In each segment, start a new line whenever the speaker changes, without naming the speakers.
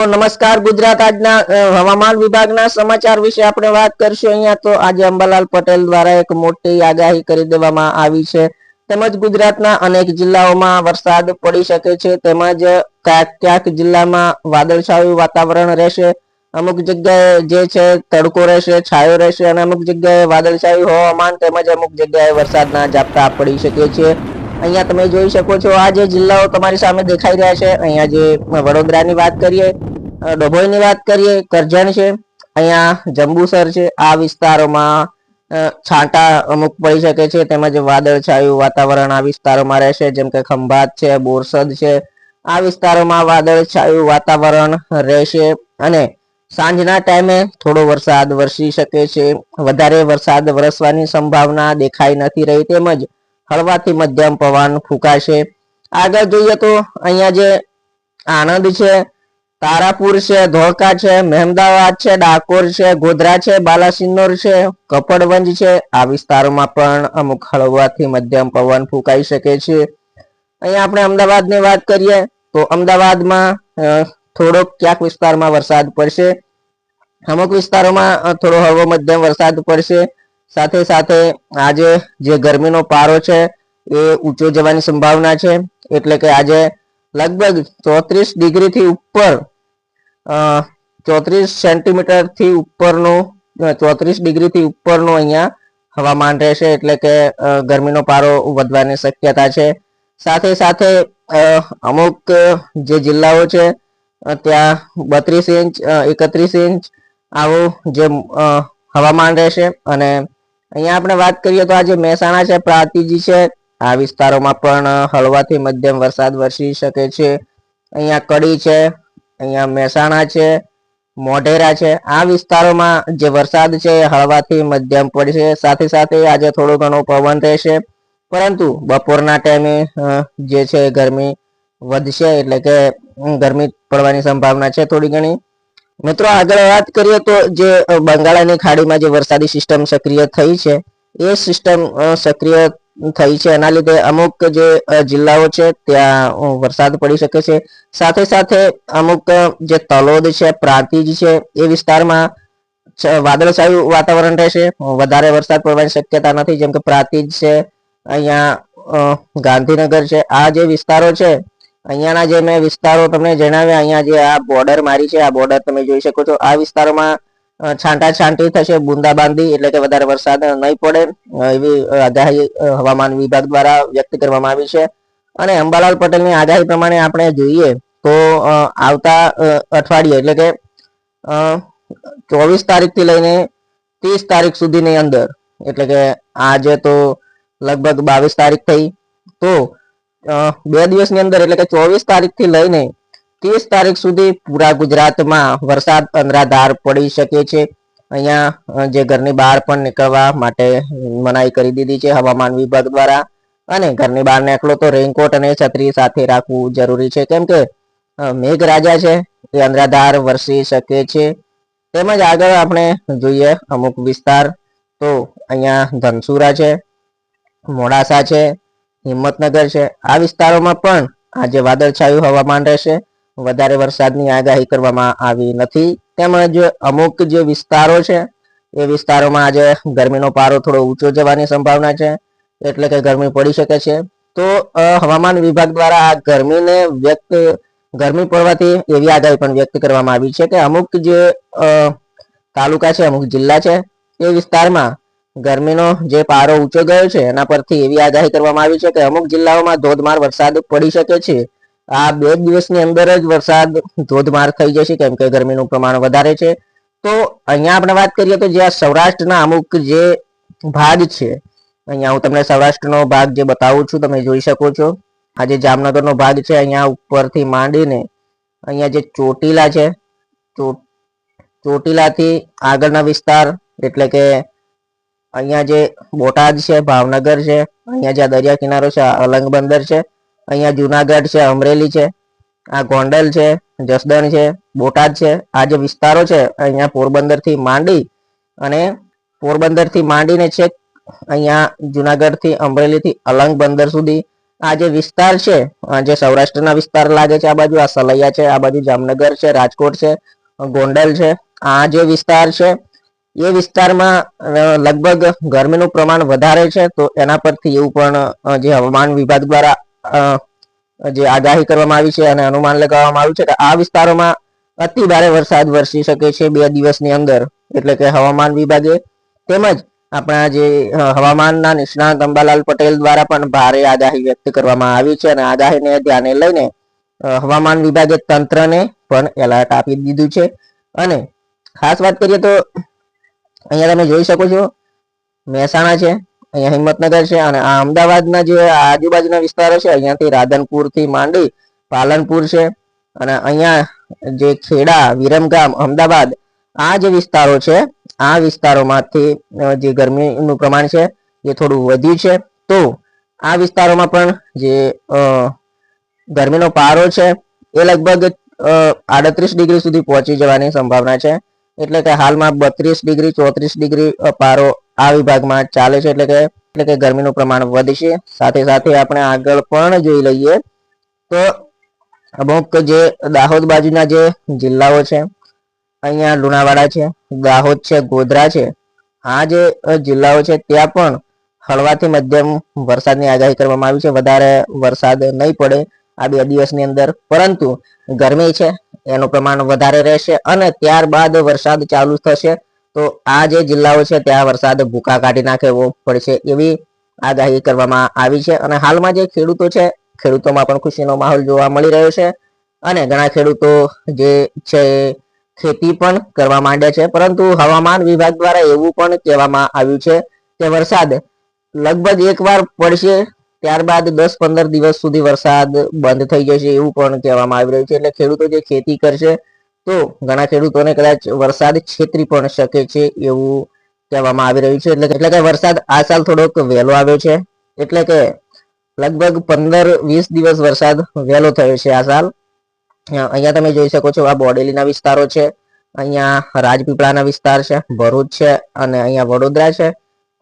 નમસ્કાર ગુજરાત આજના હવામાન વિભાગના સમાચાર વિશે આપણે વાત કરીશું અહીંયા. તો આજે અંબાલાલ પટેલ દ્વારા એક મોટી આગાહી કરી દેવામાં આવી છે. તેમજ ગુજરાતના અનેક જિલ્લાઓમાં વરસાદ પડી શકે છે. તેમજ ક્યાંક ક્યાંક જિલ્લામાં વાદળછાયું વાતાવરણ રહેશે. અમુક જગ્યાએ જે છે તડકો રહેશે, છાયો રહેશે અને અમુક જગ્યાએ વાદળછાયું હવામાન તેમજ અમુક જગ્યાએ વરસાદના ઝાપટા પડી શકે છે. અહીંયા તમે જોઈ શકો છો, આ જે જિલ્લાઓ તમારી સામે દેખાઈ રહ્યા છે, અહીંયા જે વડોદરાની વાત કરીએ ડભોઈની વાત કરીએ, કરજણ છે, અહીંયા જંબુસર છે, આ વિસ્તારોમાં છાંટા અમુક પડી શકે છે, તેમજ વાદળછાયું વાતાવરણ આ વિસ્તારોમાં રહેશે, જેમ કે ખંભાત છે, બોરસદ છે, આ વિસ્તારોમાં વાદળછાયું વાતાવરણ રહેશે, અને સાંજના ટાઈમે થોડો વરસાદ વરસી શકે છે, વધારે વરસાદ વરસવાની સંભાવના દેખાઈ નથી રહી, તેમજ હળવાથી મધ્યમ પવન ફૂંકાશે. આગળ જોઈએ તો અહીંયા જે આણંદ છે, તારાપુર છે, ધોળકા છે, મહેમદાવાદ છે, ડાકોર છે, ગોધરા છે, બાલાસિનોર છે, કપડવંજ છે. આ વિસ્તારોમાં પણ અમુક હળવાથી મધ્યમ પવન ફૂંકાઈ શકે છે. અહીંયા આપણે અમદાવાદની વાત કરીએ તો અમદાવાદમાં થોડોક ક્યાંક વિસ્તારમાં વરસાદ પડશે. અમુક વિસ્તારોમાં થોડો હળવો મધ્યમ વરસાદ પડશે. સાથે સાથે આજે જે ગરમીનો પારો છે, એ ઊંચો જવાની સંભાવના છે. એટલે કે આજે લગભગ ચોત્રીસ ડિગ્રીથી ઉપર ચોત્રીસ સેન્ટીમીટરથી ઉપરનું, ચોત્રીસ ડિગ્રીથી ઉપરનું અહીંયા હવામાન રહેશે. એટલે કે ગરમીનો પારો વધવાની શક્યતા છે. સાથે સાથે અમુક જે જિલ્લાઓ છે ત્યાં બત્રીસ ઇંચ એકત્રીસ ઇંચ આવું જે હવામાન રહેશે. અને અહીંયા આપણે વાત કરીએ તો આજે મહેસાણા છે, પ્રાતિજી છે. આ વિસ્તારોમાં પણ હળવાથી મધ્યમ વરસાદ વરસી શકે છે. અહીંયા કડી છે, અહીંયા મહેસાણા છે, મોઢેરા છે. આ વિસ્તારોમાં જે વરસાદ છે એ હળવાથી મધ્યમ પડશે સાથે સાથે આજે થોડો ઘણો પવન રહેશે. પરંતુ બપોરના ટાઈમે જે છે ગરમી વધશે એટલે કે ગરમી પડવાની સંભાવના છે થોડી ઘણી. મિત્રો, આગળ વાત કરીએ તો જે બંગાળાની ખાડીમાં જે વરસાદી સિસ્ટમ સક્રિય થઈ છે, એ સિસ્ટમ સક્રિય થઈ છે. એના લીધે અમુક જે જિલ્લાઓ છે, ત્યાં વરસાદ પડી શકે છે. સાથે સાથે અમુક જે તલોદ છે, પ્રાંતિજ છે, એ વિસ્તારમાં વાદળછાયું વાતાવરણ રહેશે. વધારે વરસાદ પડવાની શક્યતા નથી. જેમ કે પ્રાંતિજ છે, અહીંયા ગાંધીનગર છે, આ જે વિસ્તારો છે અહીંયાના જે મેં વિસ્તારો તમને જણાવ્યા, અહીંયા જે આ બોર્ડર મારી છે, આ બોર્ડર તમે જોઈ શકો છો. આ વિસ્તારોમાં છાંટા છાંટી થશે બુંદાબાંદી એટલે કે વધારે વરસાદ નહીં પડે. એવી આગાહી હવામાન વિભાગ દ્વારા વ્યક્ત કરવામાં આવી છે. અને અંબાલાલ પટેલની આગાહી પ્રમાણે આપણે જોઈએ તો આવતા અઠવાડિયે એટલે કે ચોવીસ તારીખથી લઈને ત્રીસ તારીખ સુધીની અંદર, એટલે કે આજે તો લગભગ બાવીસ તારીખ થઈ, તો બે દિવસની અંદર, એટલે કે ચોવીસ તારીખથી લઈને ત્રીસ તારીખ સુધી પૂરા ગુજરાતમાં વરસાદ અનરાધાર પડી શકે છે. અહીંયા જે ઘરની બહાર પણ નીકળવા માટે મનાઈ કરી દીધી છે હવામાન વિભાગ દ્વારા. અને ઘરની બહાર નીકળો તો રેઇનકોટ અને છત્રી સાથે રાખવું જરૂરી છે. કેમ કે મેઘરાજા છે, એ અનરાધાર વરસી શકે છે. તેમજ આગળ આપણે જોઈએ અમુક વિસ્તાર. તો અહીંયા ધનસુરા છે, મોડાસા છે હિંમતનગર છે. આ વિસ્તારોમાં પણ આજે વાદળછાયું હવામાન રહેશે. વધારે વરસાદની આગાહી કરવામાં આવી નથી. તેમજ અમુક જે વિસ્તારો છે, એ વિસ્તારોમાં આજે ગરમીનો પારો થોડો ઊંચો જવાની સંભાવના છે. એટલે કે ગરમી પડી શકે છે. તો હવામાન વિભાગ દ્વારા આ ગરમીને વ્યક્ત, ગરમી પડવાથી એવી આગાહી પણ વ્યક્ત કરવામાં આવી છે કે અમુક જે તાલુકા છે, અમુક જિલ્લા છે, એ વિસ્તારમાં ગરમીનો જે પારો ઊંચો ગયો છે, એના પરથી એવી આગાહી કરવામાં આવી છે કે અમુક જિલ્લાઓમાં ધોધમાર વરસાદ પડી શકે છે. આ બે દિવસની અંદર જ વરસાદ ધોધમાર થઈ જશે, કેમ કે ગરમીનું પ્રમાણ વધારે છે. તો અહીંયા આપણે વાત કરીએ તો જે આ સૌરાષ્ટ્રના અમુક જે ભાગ છે, અહીંયા હું તમને સૌરાષ્ટ્રનો ભાગ જે બતાવું છું, તમે જોઈ શકો છો. આ જે જામનગરનો ભાગ છે, અહીંયા ઉપરથી માંડીને અહીંયા જે ચોટીલા છે ચોટીલાથી આગળના વિસ્તાર એટલે કે અહીંયા જે બોટાદ છે, ભાવનગર છે, અહીંયા જે દરિયા કિનારો છે અલંગ બંદર છે, અહીંયા જુનાગઢ છે, અમરેલી છે, આ ગોંડલ છે, જસદણ છે, બોટાદ છે, આ જે વિસ્તારો છે, અહીંયા પોરબંદરથી માંડી અને પોરબંદરથી માંડીને છેક અહીંયા જુનાગઢથી, અમરેલીથી અમરેલી અલંગ બંદર સુધી આ જે વિસ્તાર છે જે સૌરાષ્ટ્રના વિસ્તાર લાગે છે આ બાજુ, આ સલૈયા છે, આ બાજુ જામનગર છે, રાજકોટ છે, ગોંડલ છે, આ જે વિસ્તાર છે એ વિસ્તારમાં લગભગ ગરમીનું પ્રમાણ વધારે છે, તો એના પરથી એવું પણ જે હવામાન વિભાગ દ્વારા જે આગાહી કરવામાં આવી છે અને અનુમાન લગાવવામાં આવ્યું છે કે આ વિસ્તારોમાં અતિ ભારે વરસાદ વરસી શકે છે બે દિવસની અંદર. એટલે કે હવામાન વિભાગે તેમજ આપણા જે હવામાનના નિષ્ણાત અંબાલાલ પટેલ દ્વારા પણ ભારે આગાહી વ્યક્ત કરવામાં આવી છે અને આગાહીને ધ્યાને લઈને હવામાન વિભાગે તંત્રને પણ એલર્ટ આપી દીધું છે. અને ખાસ વાત કરીએ તો અહીંયા તમે જોઈ શકો છો, મહેસાણા છે, અહીંયા હિંમતનગર છે અને આ અમદાવાદના જે આજુબાજુના વિસ્તારો છે, અહીંયાથી રાધનપુરથી માંડી પાલનપુર છે અને અહીંયા જે ખેડા, વિરમગામ, અમદાવાદ આ જે વિસ્તારો છે, આ વિસ્તારોમાંથી જે ગરમીનું પ્રમાણ છે એ થોડું વધ્યું છે. તો આ વિસ્તારોમાં પણ જે ગરમીનો પારો છે એ લગભગ આડત્રીસ ડિગ્રી સુધી પહોંચી જવાની સંભાવના છે. એટલે કે હાલમાં બત્રીસ ડિગ્રી, ચોત્રીસ ડિગ્રી પારો આ વિભાગમાં ચાલે છે. એટલે કે એટલે કે ગરમીનું પ્રમાણ વધશે. સાથે સાથે આપણે આગળ પણ જોઈ લઈએ તો અમુક જે દાહોદ બાજુના જે જિલ્લાઓ છે, અહીંયા લુણાવાડા છે, દાહોદ છે, ગોધરા છે, આ જે જિલ્લાઓ છે, ત્યાં પણ હળવાથી મધ્યમ વરસાદની આગાહી કરવામાં આવી છે. વધારે વરસાદ નહીં પડે આ બે દિવસની અંદર. પરંતુ ગરમી છે એનું પ્રમાણ વધારે રહેશે અને ત્યારબાદ વરસાદ ચાલુ થશે. તો આ જે જિલ્લાઓ છે, ત્યાં વરસાદ ભૂકા કાઢી નાખે એવો પડશે એવી આગાહી કરવામાં આવી છે. અને હાલમાં જે ખેડૂતો છે, ખેડૂતોમાં પણ ખુશીનો માહોલ જોવા મળી રહ્યો છે. અને ઘણા ખેડૂતો જે છે, ખેતી પણ કરવા માંડ્યા છે. પરંતુ હવામાન વિભાગ દ્વારા એવું પણ કહેવામાં આવ્યું છે કે વરસાદ લગભગ એકવાર પડશે ત્યારબાદ દસ પંદર દિવસ સુધી વરસાદ બંધ થઈ જશે એવું પણ કહેવામાં આવી રહ્યું છે. એટલે ખેડૂતો જે ખેતી કરશે તો ઘણા ખેડૂતોને કદાચ વરસાદ છેતરી પણ શકે છે એવું કહેવામાં આવી રહ્યું છે. એટલે એટલે કે વરસાદ આ સાલ થોડોક વહેલો આવ્યો છે. એટલે કે લગભગ પંદર વીસ દિવસ વરસાદ વહેલો થયો છે આ સાલ. અહીંયા તમે જોઈ શકો છો આ બોડેલીના વિસ્તારો છે. અહીંયા રાજપીપળાના વિસ્તાર છે, ભરૂચ છે અને અહીંયા વડોદરા છે.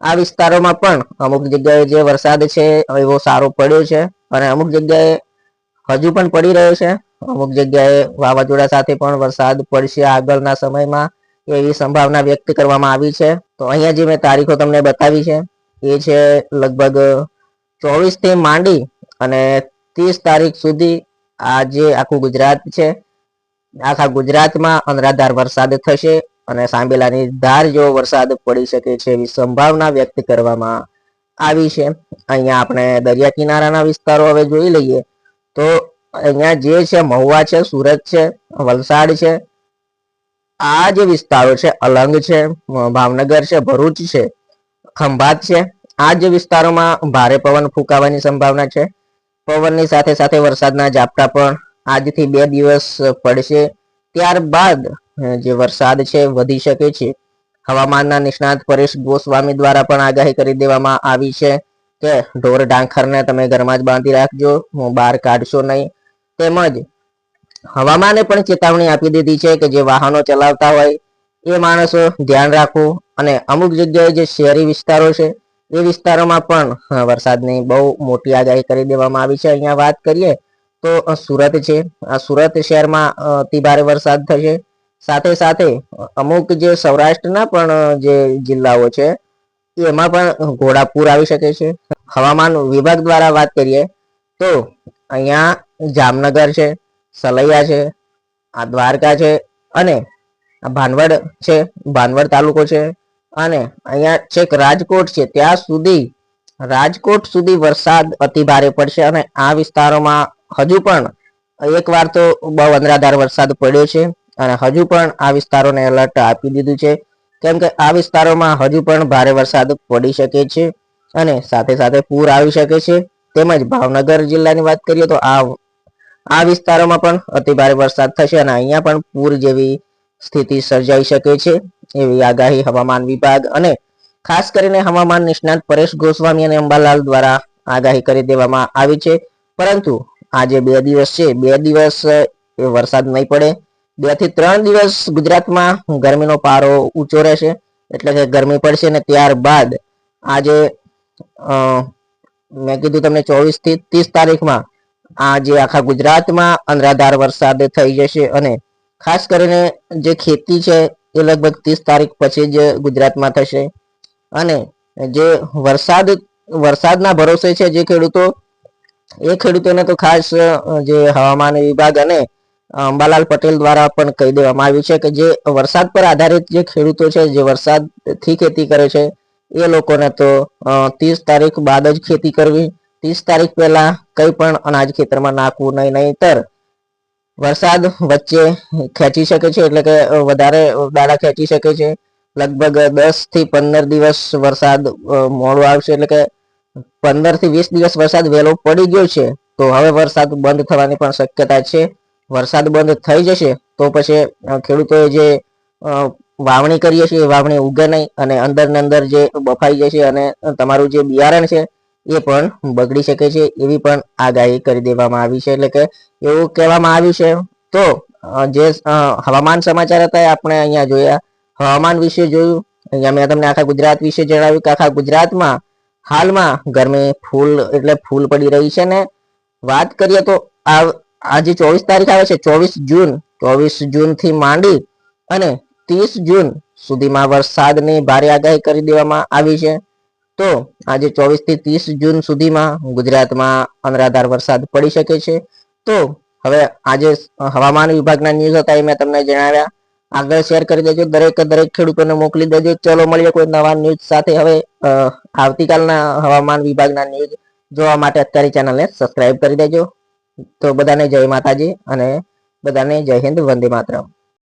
આ વિસ્તારોમાં પણ અમુક જગ્યાએ જે વરસાદ છે એવો સારો પડ્યો છે અને અમુક જગ્યાએ હજુ પણ પડી રહ્યો છે. અમુક જગ્યાએ વાવાઝોડા સાથે પણ વરસાદ પડશે આગળના સમયમાં એવી સંભાવના વ્યક્ત કરવામાં આવી છે. તો અહીંયા જે મેં તારીખો તમને બતાવી છે, એ છે લગભગ ચોવીસથી માંડી અને ત્રીસ તારીખ સુધી આ જે આખું ગુજરાત છે, આખા ગુજરાતમાં અનરાધાર વરસાદ થશે. અને સાંબેલાની ધાર જેવો વરસાદ પડી શકે છે એવી સંભાવના વ્યક્ત કરવામાં આવી છે. અહીંયા આપણે દરિયા કિનારાના વિસ્તારો હવે જોઈ લઈએ તો અહીંયા જે છે મહુવા છે, સુરત છે, વલસાડ છે, આ જે વિસ્તારો છે અલંગ છે, ભાવનગર છે, ભરૂચ છે, ખંભાત છે, આ જે વિસ્તારોમાં ભારે પવન ફૂંકાવાની સંભાવના છે. પવનની સાથે સાથે વરસાદના ઝાપટા પણ આજથી બે દિવસ પડશે. ત્યારબાદ જે વરસાદ છે, વધી શકે છે. હવામાનના નિષ્ણાત પરેશ ગોસ્વામી દ્વારા પણ આગાહી કરી દેવામાં આવી છે કે, ઢોર ઢાંખરને તમે ઘરમાં જ બાંધી રાખજો બહાર કાઢશો નહીં. તેમજ, હવામાને પણ ચેતવણી આપી દીધી છે કે જે વાહનો ચલાવતા હોય, એ માણસો ધ્યાન રાખવું અને અમુક જગ્યાએ જે શહેરી વિસ્તારો છે, એ વિસ્તારોમાં પણ વરસાદની બહુ મોટી આગાહી કરી દેવામાં આવી છે. અહીંયા વાત કરીએ તો સુરત છે. આ સુરત શહેરમાં અતિ ભારે વરસાદ થશે. સાથે સાથે, અમુક જે સૌરાષ્ટ્રના પણ જે જિલ્લાઓ છે, એમાં પણ ઘોડાપૂર આવી શકે છે. હવામાન વિભાગ દ્વારા વાત કરીએ તો, અહીંયા જામનગર છે, સલૈયા છે, આ દ્વારકા છે અને ભાનવડ છે, ભાનવડ તાલુકો છે. અને અહીંયા છેક રાજકોટ છે, ત્યાં સુધી, રાજકોટ સુધી વરસાદ અતિ ભારે પડશે અને આ વિસ્તારોમાં હજુ પણ એકવાર તો બહુ અનરાધાર વરસાદ પડ્યો છે અને હજુ પણ આ વિસ્તારોને એલર્ટ આપી દીધું છે. કેમ કે આ વિસ્તારોમાં હજુ પણ ભારે વરસાદ પડી શકે છે અને સાથે સાથે પૂર આવી શકે છે. તેમજ ભાવનગર જિલ્લાની વાત કરીએ તો આ આ વિસ્તારોમાં પણ અતિ ભારે વરસાદ થશે અને અહીંયા પણ પૂર જેવી સ્થિતિ સર્જાઈ શકે છે. એવી આગાહી હવામાન વિભાગ અને ખાસ કરીને હવામાન નિષ્ણાત પરેશ ગોસ્વામી અને અંબાલાલ દ્વારા આગાહી કરી દેવામાં આવી છે. પરંતુ આજે બે દિવસ છે. બે દિવસ વરસાદ નહીં પડે. બેથી ત્રણ દિવસ ગુજરાતમાં ગરમીનો પારો ઊંચો રહેશે. એટલે કે ગરમી પડશે ને ત્યારબાદ આજે મેં કીધું તમને ચોવીસથી ત્રીસ તારીખમાં આજે આખા ગુજરાતમાં અનરાધાર વરસાદ થઈ જશે અને ખાસ કરીને જે ખેતી છે એ લગભગ ત્રીસ તારીખ પછી જ ગુજરાતમાં થશે. અને જે વરસાદ, વરસાદના ભરોસે છે જે ખેડૂતો એ ખેડૂતોને તો ખાસ જે હવામાન વિભાગ અને અંબાલાલ પટેલ દ્વારા પણ કહી દેવામાં આવ્યું છે કે જે વરસાદ પર આધારિત જે ખેડૂતો છે, જે વરસાદથી ખેતી કરે છે, એ લોકોને તો ત્રીસ તારીખ બાદ જ ખેતી કરવી, ત્રીસ તારીખ પહેલા કંઈ પણ અનાજ ખેતરમાં નાખવું નહીં, નહીંતર વરસાદ વચ્ચે ખેંચી શકે છે, એટલે કે વધારે દાડા ખેંચી શકે છે. લગભગ દસથી પંદર દિવસ વરસાદ મોડો આવશે, એટલે કે પંદરથી વીસ દિવસ વરસાદ વહેલો પડી ગયો છે, તો હવે વરસાદ બંધ થવાની પણ શક્યતા છે. વરસાદ બંધ થઈ જશે, તો પછી ખેડૂતોએ જે વાવણી કરીએ છીએ વાવણી ઉગે નહીં અને અંદર ને અંદર જે બફાઈ જશે અને તમારું જે બિયારણ છે, એ પણ બગડી શકે છે, એવી પણ આગાહી કરી દેવામાં આવી છે. એટલે કે એવું કહેવામાં આવ્યું છે, તો જે હવામાન સમાચાર હતા આપણે અહીંયા જોયા. હવામાન વિશે જોયું. અહીંયા મેં તમને આખા ગુજરાત વિશે જણાવ્યું કે આખા ગુજરાતમાં હાલમાં ગરમી ફૂલ, એટલે ફૂલ પડી રહી છે ને વાત કરીએ તો આજે ચોવીસ તારીખ આવે છે, ચોવીસ જૂન. ચોવીસ જૂનથી માંડી અને ત્રીસ જૂન સુધીમાં વરસાદની ભારે આગાહી કરી દેવામાં આવી છે. તો આજે ચોવીસથી ત્રીસ જૂન સુધીમાં ગુજરાતમાં અનરાધાર વરસાદ પડી શકે છે. તો હવે આજે હવામાન વિભાગના ન્યૂઝ હતા એ મેં તમને જણાવ્યા. આગળ શેર કરી દેજો. દરેક દરેક ખેડૂતોને મોકલી દેજો. ચલો, મળીએ કોઈ નવા ન્યૂઝ સાથે. હવે આવતીકાલના હવામાન વિભાગના ન્યૂઝ જોવા માટે અત્યારે ચેનલને સબસ્ક્રાઇબ કરી દેજો. તો બધાને જય માતાજી અને બધાને જય હિન્દ. વંદે માતરમ.